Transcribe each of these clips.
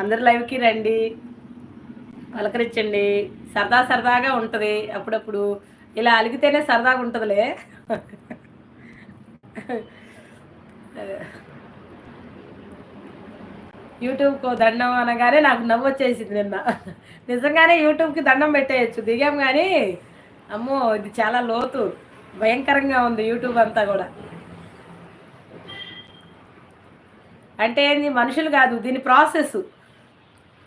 అందరు లైవ్కి రండి. పలకరించండి. సరదా సరదాగా ఉంటుంది అప్పుడప్పుడు. ఇలా అలిగితేనే సరదాగా ఉంటుందిలే. యూట్యూబ్కు దండం అనగానే నాకు నవ్వు వచ్చేసింది నిన్న. నిజంగానే యూట్యూబ్కి దండం పెట్టేయచ్చు. దిగాం కానీ అమ్మో ఇది చాలా లోతు. భయంకరంగా ఉంది యూట్యూబ్ అంతా కూడా. అంటే ఏంది? మనుషులు కాదు దీని ప్రాసెస్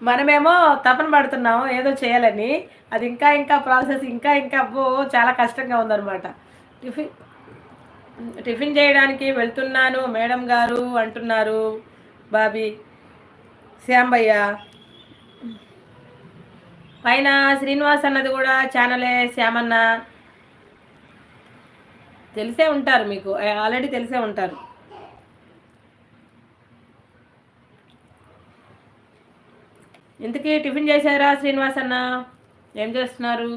మనమేమో తపన పడుతున్నాము ఏదో చేయాలని. అది ఇంకా ఇంకా ప్రాసెస్ ఇంకా ఇంకా అబ్బో చాలా కష్టంగా ఉందన్నమాట. టిఫిన్ టిఫిన్ చేయడానికి వెళ్తున్నాను మేడం గారు అంటున్నారు బాబీ శ్యాంబయ్య పైన శ్రీనివాస్ అన్నది కూడా ఛానలే శ్యామన్న. తెలిసే ఉంటారు మీకు ఆల్రెడీ తెలిసే ఉంటారు. ఇంతకీ టిఫిన్ చేశారా శ్రీనివాస్ అన్న? ఏం చేస్తున్నారు?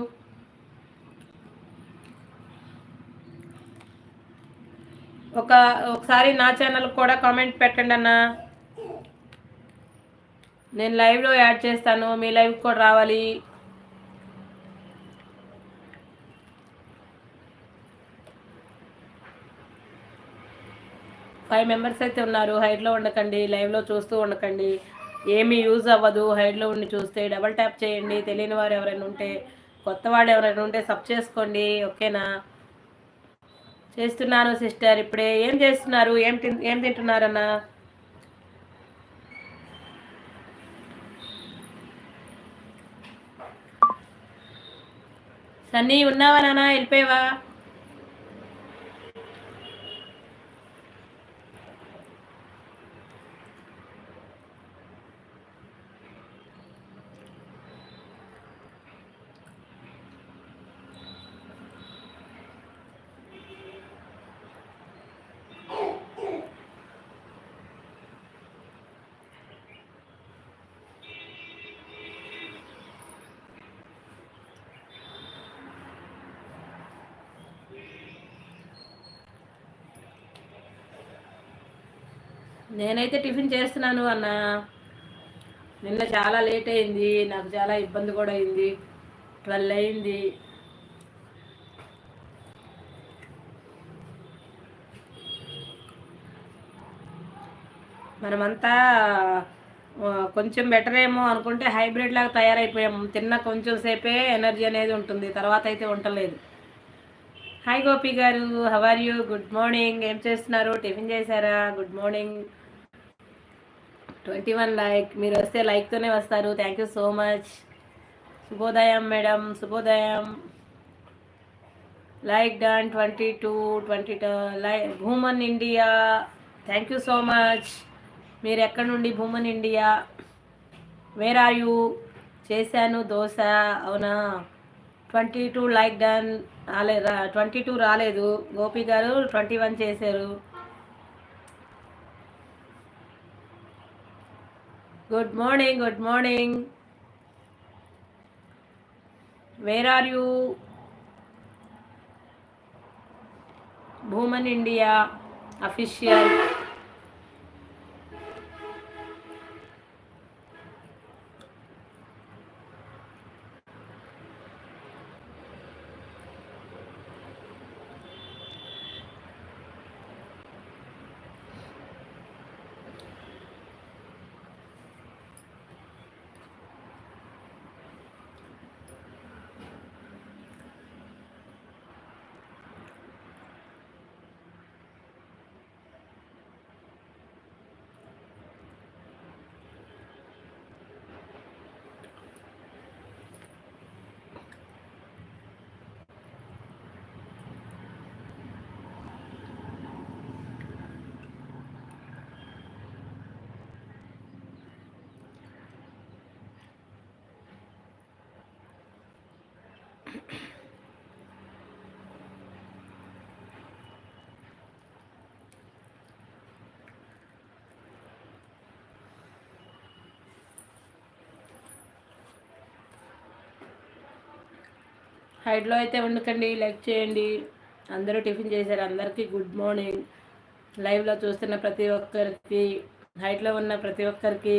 ఒక ఒకసారి నా ఛానల్ కూడా కామెంట్ పెట్టండి అన్న. నేను లైవ్లో యాడ్ చేస్తాను మీ లైవ్ కూడా రావాలి. ఫైవ్ మెంబర్స్ అయితే ఉన్నారు హైట్లో ఉండకండి లైవ్లో చూస్తూ ఉండకండి. ఏమీ యూజ్ అవ్వదు హైడ్లో ఉండి చూస్తే డబల్ ట్యాప్ చేయండి తెలియని వారు ఎవరైనా ఉంటే కొత్త వాడు ఎవరైనా ఉంటే సబ్ చేసుకోండి ఓకేనా చేస్తున్నాను సిస్టర్ ఇప్పుడే ఏం చేస్తున్నారు? ఏం తిన్ ఏం తింటున్నారన్నా? సన్నీ ఉన్నావా నాన్న వెళ్ళిపోయావా? నేనైతే టిఫిన్ చేస్తున్నాను అన్న. నిన్న చాలా లేట్ అయింది నాకు చాలా ఇబ్బంది కూడా అయింది. ట్వెల్వ్ అయింది. మనమంతా కొంచెం బెటర్ ఏమో అనుకుంటే హైబ్రిడ్ లాగా తయారైపోయాము తిన్న కొంచెం సేపే ఎనర్జీ అనేది ఉంటుంది తర్వాత అయితే ఉండలేదు హాయ్ గోపి గారు. హవర్ యూ గుడ్ మార్నింగ్ ఏం చేస్తున్నారు? టిఫిన్ చేశారా? Good morning twenty one like మీరు వస్తే లైక్తోనే వస్తారు. థ్యాంక్ యూ సో మచ్ శుభోదయం మేడం శుభోదయం like done twenty two twenty two like Bhuman India thank you so much మీరు ఎక్కడ నుండి Bhuman India where are you చేశాను దోశ అవునా? ట్వంటీ టూ లైక్ డన్ రాలేదు ట్వంటీ టూ రాలేదు. గోపి గారు ట్వంటీ వన్ చేశారు. Good morning, good morning. Where are you? Bhuman India official. హైడ్లో అయితే ఉండకండి లైక్ చేయండి. అందరూ టిఫిన్ చేశారు అందరికీ గుడ్ మార్నింగ్. లైవ్లో చూస్తున్న ప్రతి ఒక్కరికి హైట్లో ఉన్న ప్రతి ఒక్కరికి